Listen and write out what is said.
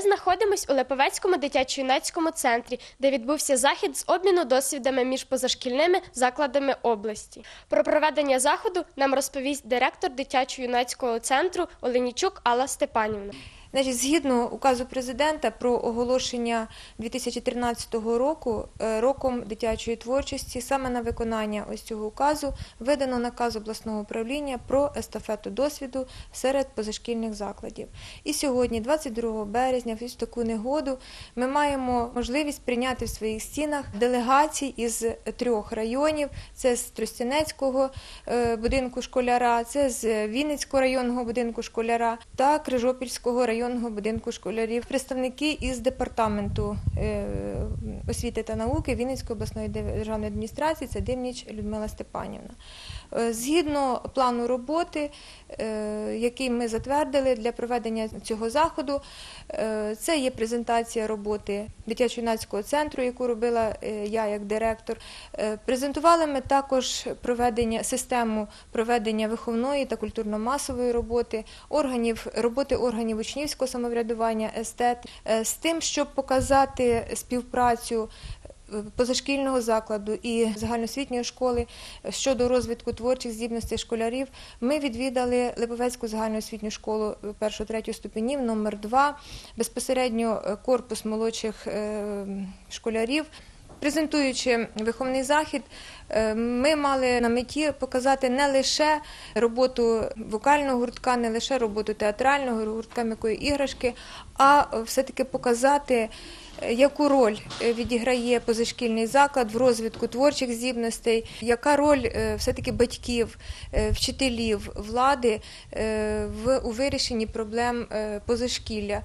знаходимось у Липовецькому дитячо-юнацькому центрі, де відбувся захід з обміну досвідами між позашкільними закладами області. Про проведення заходу нам розповість директор дитячо-юнацького центру Оленічук Алла Степанівна. Значить, згідно указу президента про оголошення 2013 року е, роком дитячої творчості, саме на виконання ось цього указу видано наказ обласного управління про естафету досвіду серед позашкільних закладів. І сьогодні, 22 березня, в таку негоду, ми маємо можливість прийняти в своїх стінах делегацій із трьох районів: це з Тростянецького е, будинку школяра, це з Вінницького районного будинку школяра та Крижопільського районного будинку школярів. Представники із департаменту е, освіти та науки Вінницької обласної державної адміністрації це Димніч Людмила Степанівна. Е, Згідно плану роботи, е, який ми затвердили для проведення цього заходу, е, це є презентація роботи дитячо-юнацького центру, яку робила я як директор. Презентували ми також проведення систему проведення виховної та культурно-масової роботи, органів роботи органів учнівського самоврядування, естет, з тим, щоб показати співпрацю позашкільного закладу і загальноосвітньої школи щодо розвитку творчих здібностей школярів. Ми відвідали Липовецьку загальноосвітню школу 1-3 ступенів номер 2 безпосередньо е, корпус молодших е, школярів. Презентуючи виховний захід, е, ми мали на меті показати не лише роботу вокального гуртка, не лише роботу театрального гуртка м'якої іграшки, а все-таки показати, е, яку роль е, відіграє позашкільний заклад в розвитку творчих здібностей, яка роль все-таки батьків, вчителів, влади в у вирішенні проблем позашкілля.